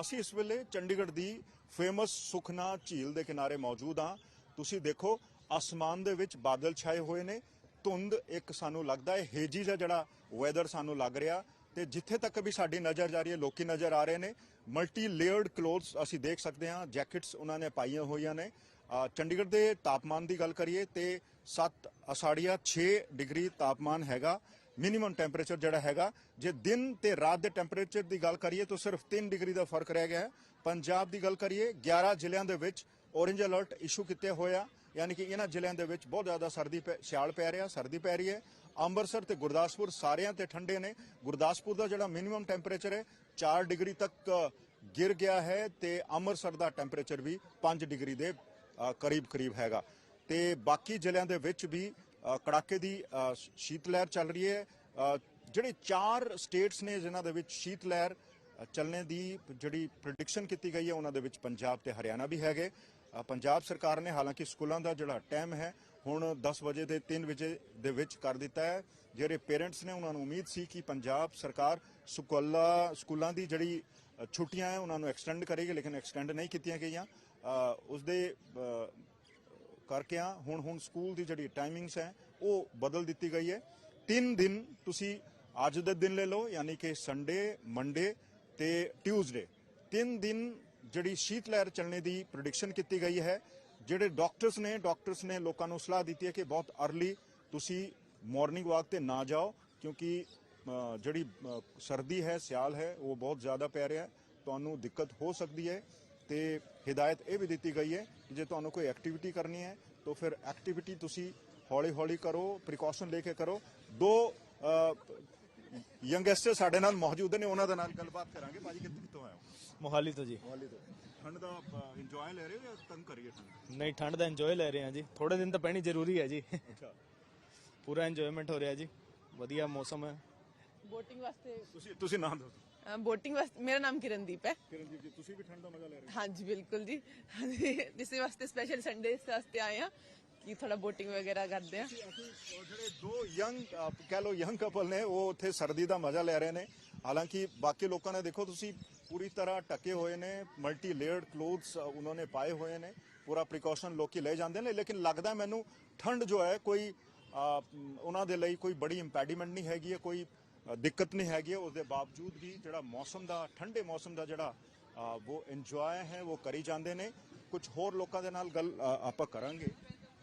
ਅਸੀਂ ਇਸ ਵੇਲੇ ਚੰਡੀਗੜ੍ਹ ਦੀ ਫੇਮਸ ਸੁਖਨਾ ਝੀਲ ਦੇ ਕਿਨਾਰੇ ਮੌਜੂਦ ਹਾਂ। ਤੁਸੀਂ ਦੇਖੋ, ਅਸਮਾਨ ਦੇ ਵਿੱਚ ਬਾਦਲ ਛਾਏ ਹੋਏ ਨੇ। ਧੁੰਦ ਇੱਕ ਸਾਨੂੰ ਲੱਗਦਾ ਹੈ, ਹੇਜੀ ਜਿਹਾ ਜਿਹੜਾ ਵੈਦਰ ਸਾਨੂੰ ਲੱਗ ਰਿਹਾ। ਤੇ ਜਿੱਥੇ ਤੱਕ ਵੀ ਸਾਡੀ ਨਜ਼ਰ ਜਾ ਰਹੀ ਹੈ, ਲੋਕੀ ਨਜ਼ਰ ਆ ਰਹੇ ਨੇ। ਮਲਟੀ ਲੇਅਰਡ ਕਲੋਥਸ ਅਸੀਂ ਦੇਖ ਸਕਦੇ ਹਾਂ ਜੈਕਟਸ ਉਹਨਾਂ ਨੇ ਪਾਈਆਂ ਹੋਈਆਂ ਨੇ। ਚੰਡੀਗੜ੍ਹ ਦੇ ਤਾਪਮਾਨ ਦੀ ਗੱਲ ਕਰੀਏ ਤੇ 7 ਅਸਾੜੀਆ 6 ਡਿਗਰੀ ਤਾਪਮਾਨ ਹੈਗਾ। ਮਿਨੀਮਮ ਟੈਂਪਰੇਚਰ ਜਿਹੜਾ ਹੈਗਾ, ਜੇ ਦਿਨ ਤੇ ਰਾਤ ਦੇ ਟੈਂਪਰੇਚਰ ਦੀ ਗੱਲ ਕਰੀਏ ਤਾਂ ਸਿਰਫ 3 ਡਿਗਰੀ ਦਾ ਫ਼ਰਕ ਰਹਿ ਗਿਆ ਹੈ। ਪੰਜਾਬ ਦੀ ਗੱਲ ਕਰੀਏ 11 ਜ਼ਿਲ੍ਹਿਆਂ ਦੇ ਵਿੱਚ ਔਰੇਂਜ ਅਲਰਟ ਇਸ਼ੂ ਕੀਤੇ ਹੋਇਆ ਯਾਨੀ ਕਿ ਇਹਨਾਂ ਜ਼ਿਲ੍ਹਿਆਂ ਦੇ ਵਿੱਚ ਬਹੁਤ ਜ਼ਿਆਦਾ ਸਰਦੀ ਪੈ- ਸਿਆਲ ਪੈ ਰਿਹਾ, ਸਰਦੀ ਪੈ ਰਹੀ ਹੈ। ਅੰਮ੍ਰਿਤਸਰ ਤੇ ਗੁਰਦਾਸਪੁਰ ਸਾਰਿਆਂ ਤੇ ਠੰਡੇ ਨੇ। ਗੁਰਦਾਸਪੁਰ ਦਾ ਜਿਹੜਾ ਮਿਨੀਮਮ ਟੈਂਪਰੇਚਰ ਹੈ 4 ਡਿਗਰੀ ਤੱਕ ਗਿਰ ਗਿਆ ਹੈ ਤੇ ਅੰਮ੍ਰਿਤਸਰ ਦਾ ਟੈਂਪਰੇਚਰ ਵੀ 5 ਡਿਗਰੀ ਦੇ ਕਰੀਬ ਕਰੀਬ ਹੈਗਾ। ਤੇ ਬਾਕੀ ਜ਼ਿਲ੍ਹਿਆਂ ਦੇ ਵਿੱਚ ਵੀ ਕੜਾਕੇ ਦੀ ਸ਼ੀਤ ਲਹਿਰ ਚੱਲ ਰਹੀ ਹੈ। ਜਿਹੜੇ ਚਾਰ ਸਟੇਟਸ ਨੇ ਜਿਨ੍ਹਾਂ ਦੇ ਵਿੱਚ ਸ਼ੀਤ ਲਹਿਰ ਚੱਲਣੇ ਦੀ ਜਿਹੜੀ ਪ੍ਰੈਡਿਕਸ਼ਨ ਕੀਤੀ ਗਈ ਹੈ ਉਹਨਾਂ ਦੇ ਵਿੱਚ ਪੰਜਾਬ ਤੇ ਹਰਿਆਣਾ ਵੀ ਹੈਗੇ। ਪੰਜਾਬ ਸਰਕਾਰ ਨੇ ਹਾਲਾਂਕਿ ਸਕੂਲਾਂ ਦਾ ਜਿਹੜਾ ਟਾਈਮ ਹੈ ਹੁਣ 10 ਵਜੇ ਦੇ 3 ਵਜੇ ਦੇ ਵਿੱਚ ਕਰ ਦਿੱਤਾ ਹੈ। ਜਿਹੜੇ ਪੇਰੈਂਟਸ ਨੇ ਉਹਨਾਂ ਨੂੰ ਉਮੀਦ ਸੀ ਕਿ ਪੰਜਾਬ ਸਰਕਾਰ ਸਕੂਲਾਂ ਸਕੂਲਾਂ ਦੀ ਜਿਹੜੀ ਛੁੱਟੀਆਂ ਹੈ ਉਹਨਾਂ ਨੂੰ ਐਕਸਟੈਂਡ ਕਰੇਗੀ ਲੇਕਿਨ ਐਕਸਟੈਂਡ ਨਹੀਂ ਕੀਤੀਆਂ ਗਈਆਂ। ਅ, ਉਸ ਦੇ ਕਰਕੇ ਆ। ਹੁਣ ਹੁਣ ਸਕੂਲ ਦੀ ਜਿਹੜੀ ਟਾਈਮਿੰਗਸ ਹੈ, ਉਹ ਬਦਲ ਦਿੱਤੀ ਗਈ ਹੈ। ਤਿੰਨ ਦਿਨ ਤੁਸੀਂ ਅੱਜ ਦੇ ਦਿਨ ਲੈ ਲਓ, ਯਾਨੀ ਕਿ ਸੰਡੇ ਮੰਡੇ ਤੇ ਟਿਊਜ਼ਡੇ ਤਿੰਨ ਦਿਨ ਜਿਹੜੀ ਸ਼ੀਤ ਲਹਿਰ ਚੱਲਣੇ ਦੀ ਪ੍ਰੈਡਿਕਸ਼ਨ ਕੀਤੀ ਗਈ ਹੈ। ਜਿਹੜੇ ਡਾਕਟਰਸ ਨੇ ਡਾਕਟਰਸ ਨੇ ਲੋਕਾਂ ਨੂੰ ਸਲਾਹ ਦਿੱਤੀ ਹੈ ਕਿ ਬਹੁਤ ਅਰਲੀ ਤੁਸੀਂ ਮਾਰਨਿੰਗ ਵਾਕ ਤੇ ਨਾ ਜਾਓ, ਕਿਉਂਕਿ ਜਿਹੜੀ ਸਰਦੀ ਹੈ, ਸਿਆਲ ਹੈ, ਉਹ ਬਹੁਤ ਜ਼ਿਆਦਾ ਪੈ ਰਿਹਾ ਹੈ। ਤੁਹਾਨੂੰ ਦਿੱਕਤ ਹੋ ਸਕਦੀ ਹੈ। ਤੇ ਹਦਾਇਤ ਇਹ ਵੀ ਦਿੱਤੀ ਗਈ ਹੈ ਕਿ ਜੇ ਤੁਹਾਨੂੰ ਕੋਈ ਐਕਟੀਵਿਟੀ ਕਰਨੀ ਹੈ ਤਾਂ ਫਿਰ ਐਕਟੀਵਿਟੀ ਤੁਸੀਂ ਹੌਲੀ ਹੌਲੀ ਕਰੋ ਪ੍ਰੀਕਾਸ਼ਨ ਲੈ ਕੇ ਕਰੋ। ਦੋ ਯੰਗੈਸਟਰ ਸਾਡੇ ਨਾਲ ਮੌਜੂਦ ਨੇ ਉਹਨਾਂ ਦੇ ਨਾਲ ਗੱਲਬਾਤ ਕਰਾਂਗੇ। ਭਾਜੀ ਕਿੱਥੇ ਕਿੱਥੋਂ ਆਏ ਹੋ? ਮੋਹਾਲੀ ਤੋਂ ਜੀ। ਮੋਹਾਲੀ ਤੋਂ। ਠੰਡ ਦਾ ਇੰਜੋਏ ਲੈ ਰਹੇ ਹੋ ਜਾਂ ਤੰਗ ਕਰੀਏ ਠੰਡ? ਨਹੀਂ ਠੰਡ ਦਾ ਇੰਜੋਏ ਲੈ ਰਹੇ ਹਾਂ ਜੀ। ਥੋੜੇ ਦਿਨ ਤਾਂ ਪੈਣੀ ਜ਼ਰੂਰੀ ਹੈ ਜੀ। ਅੱਛਾ। ਪੂਰਾ ਇੰਜੋਇਮੈਂਟ ਹੋ ਰਿਹਾ ਜੀ। ਵਧੀਆ ਮੌਸਮ ਹੈ। ਬੋਟਿੰਗ ਵਾਸਤੇ ਤੁਸੀਂ ਤੁਸੀਂ ਨਾਮ ਦੱਸੋ। ਬੋਟਿੰਗ ਵਾਸਤੇ ਮੇਰਾ ਨਾਮ ਕਿਰਨਦੀਪ ਹੈ। ਕਿਰਨਜੀਤ ਜੀ ਤੁਸੀਂ ਵੀ ਠੰਡ ਦਾ ਮਜ਼ਾ ਲੈ ਰਹੇ ਹਾਂਜੀ ਬਿਲਕੁਲ ਜੀ। ਇਸੇ ਵਾਸਤੇ ਸਪੈਸ਼ਲ ਸੰਡੇ ਵਾਸਤੇ ਆਏ ਆ ਕਿ ਥੋੜਾ ਬੋਟਿੰਗ ਵਗੈਰਾ ਕਰਦੇ ਆ ਹੋ ਜਿਹੜੇ ਦੋ ਯੰਗ ਕਹਿ ਲੋ ਯੰਗ ਕਪਲ ਨੇ ਉਹ ਉੱਥੇ ਸਰਦੀ ਦਾ ਮਜ਼ਾ ਲੈ ਰਹੇ ਨੇ। ਹਾਲਾਂਕਿ ਬਾਕੀ ਲੋਕਾਂ ਨੇ ਦੇਖੋ ਤੁਸੀਂ ਪੂਰੀ ਤਰ੍ਹਾਂ ਟਕੇ ਹੋਏ ਨੇ ਮਲਟੀ ਲੇਅਰਡ ਕਲੋਥਸ ਉਹਨਾਂ ਨੇ ਪਾਏ ਹੋਏ ਨੇ। ਪੂਰਾ ਪ੍ਰੀਕਾਸ਼ਨ ਲੋਕੀ ਲੈ ਜਾਂਦੇ ਨੇ ਲੇਕਿਨ ਲੱਗਦਾ ਮੈਨੂੰ ਠੰਡ ਜੋ ਹੈ ਕੋਈ ਉਹਨਾਂ ਦੇ ਲਈ ਕੋਈ ਬੜੀ ਇੰਪੈਡੀਮੈਂਟ ਨਹੀਂ ਹੈਗੀ ਹੈ ਕੋਈ ਦਿੱਕਤ ਨਹੀਂ ਹੈਗੀ ਹੈ ਉਸ ਦੇ ਬਾਵਜੂਦ ਵੀ ਜਿਹੜਾ ਮੌਸਮ ਦਾ ਠੰਡੇ ਮੌਸਮ ਦਾ ਜਿਹੜਾ ਅ, ਉਹ ਇੰਜੋਏ ਹੈ ਉਹ ਕਰੀ ਜਾਂਦੇ ਨੇ ਕੁਝ ਹੋਰ ਲੋਕਾਂ ਦੇ ਨਾਲ ਗੱਲ ਅ, ਆਪਾਂ ਕਰਾਂਗੇ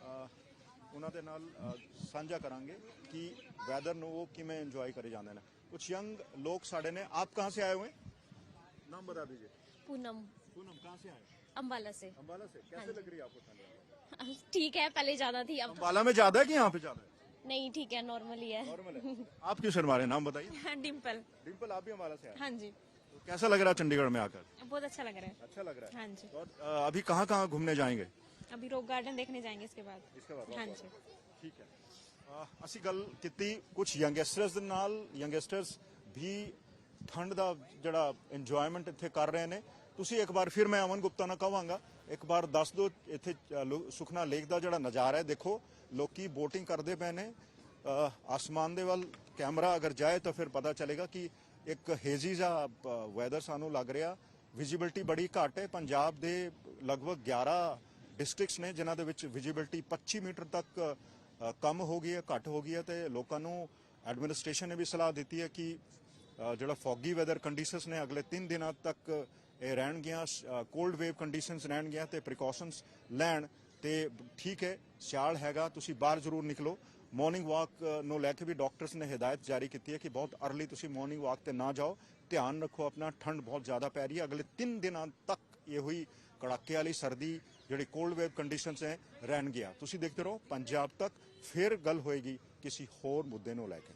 ਅ, ਉਹਨਾਂ ਦੇ ਨਾਲ ਅ, ਸਾਂਝਾ ਕਰਾਂਗੇ ਕਿ ਵੈਦਰ ਨੂੰ ਉਹ ਕਿਵੇਂ ਇੰਜੋਏ ਕਰੇ ਜਾਂਦੇ ਨੇ ਕੁਝ ਯੰਗ ਲੋਕ ਸਾਡੇ ਨੇ ਆਪ ਕਹਾਂ ਸੇ ਆਏ हुए नाम बता दीजिए पूनम पूनम कहाँ से आए अम्बाला से अम्बाला से कैसे लग रही है आपको ठंड ठीक है पहले ज्यादा थी अब अम्बाला में ज्यादा है कि यहाँ पे ज्यादा है नहीं ठीक है नॉर्मल ही है नॉर्मल है आप क्यों शर्मा रहे हैं नाम बताइए डिम्पल डिम्पल आप भी अम्बाला से आए हाँ जी तो कैसा लग रहा है चंडीगढ़ में आकर बहुत अच्छा लग रहा है अच्छा लग रहा है हाँ जी और अ, अभी कहाँ कहाँ घूमने जाएंगे अभी रॉक गार्डन देखने जाएंगे इसके बाद इसके बाद हाँ वापस जी ਠੀਕ ਹੈ ਅਹ ਅਸੀਂ ਗੱਲ ਕੀਤੀ ਕੁਝ ਯੰਗਸਟਰਸ ਦੇ ਨਾਲ ਯੰਗਸਟਰਸ ਵੀ ਠੰਡ ਦਾ ਜਿਹੜਾ ਇੰਜੋਇਮੈਂਟ ਇੱਥੇ ਕਰ ਰਹੇ ਨੇ ਤੁਸੀਂ ਇੱਕ ਵਾਰ ਫਿਰ ਮੈਂ ਅਮਨ ਗੁਪਤਾ ਨਾਲ ਕਹਾਂਗਾ ਇੱਕ ਵਾਰ ਦੱਸ ਦਿਓ ਇੱਥੇ ਸੁਖਨਾ ਲੇਕ ਦਾ ਜਿਹੜਾ ਨਜ਼ਾਰਾ ਹੈ ਦੇਖੋ ਲੋਕੀ ਬੋਟਿੰਗ ਕਰਦੇ ਪਏ ਨੇ ਆਸਮਾਨ ਦੇ ਵੱਲ ਕੈਮਰਾ ਅਗਰ ਜਾਏ ਤਾਂ ਫਿਰ ਪਤਾ ਚੱਲੇਗਾ ਕਿ ਇੱਕ ਹੇਜ਼ੀ ਜਿਹਾ ਵੈਦਰ ਸਾਨੂੰ ਲੱਗ ਰਿਹਾ। ਵਿਜੀਬਿਲਟੀ ਬੜੀ ਘੱਟ ਹੈ। ਪੰਜਾਬ ਦੇ ਲਗਭਗ 11 ਡਿਸਟ੍ਰਿਕਟਸ ਨੇ ਜਿਨ੍ਹਾਂ ਦੇ ਵਿੱਚ ਵਿਜੀਬਿਲਟੀ 25 ਮੀਟਰ ਤੱਕ ਅ, ਕਮ ਹੋ ਗਈ ਹੈ ਘੱਟ ਹੋ ਗਈ ਹੈ ਤੇ ਲੋਕਾਂ ਨੂੰ ਐਡਮਿਨਿਸਟ੍ਰੇਸ਼ਨ ਨੇ ਵੀ ਸਲਾਹ ਦਿੱਤੀ ਹੈ ਕਿ ਜਿਹੜਾ ਫੌਗੀ ਵੈਦਰ ਕੰਡੀਸ਼ਨਸ ਨੇ ਅਗਲੇ 3 ਦਿਨਾਂ ਤੱਕ ਇਹ ਰਹਿਣਗੀਆਂ ਕੋਲਡ ਵੇਵ ਕੰਡੀਸ਼ਨਸ ਰਹਿਣਗੀਆਂ ਤੇ ਪ੍ਰੀਕਾਸ਼ਨਸ ਲੈਣ ਤੇ ਠੀਕ ਹੈ, ਸਿਆਲ ਹੈਗਾ, ਤੁਸੀਂ ਬਾਹਰ ਜ਼ਰੂਰ ਨਿਕਲੋ। ਮਾਰਨਿੰਗ ਵਾਕ ਨੂੰ ਲੈ ਕੇ ਵੀ ਡਾਕਟਰਸ ਨੇ ਹਦਾਇਤ ਜਾਰੀ ਕੀਤੀ ਹੈ ਕਿ ਬਹੁਤ ਅਰਲੀ ਤੁਸੀਂ ਮਾਰਨਿੰਗ ਵਾਕ ਤੇ ਨਾ ਜਾਓ। ਧਿਆਨ ਰੱਖੋ ਆਪਣਾ, ਠੰਡ ਬਹੁਤ ਜ਼ਿਆਦਾ ਪੈ ਰਹੀ ਹੈ। ਅਗਲੇ 3 ਦਿਨਾਂ ਤੱਕ ਇਹ ਹੋਈ ਕੜਾਕੇ ਵਾਲੀ ਸਰਦੀ, ਜਿਹੜੀ ਕੋਲਡ ਵੇਵ ਕੰਡੀਸ਼ਨਸ ਹੈ, ਰਹਿਣ ਗਿਆ। ਤੁਸੀਂ ਦੇਖਦੇ ਰਹੋ, ਪੰਜਾਬ ਤੱਕ ਫਿਰ ਗੱਲ ਹੋਏਗੀ, ਕਿਸੇ ਹੋਰ ਮੁੱਦੇ ਨੂੰ ਲੈ ਕੇ।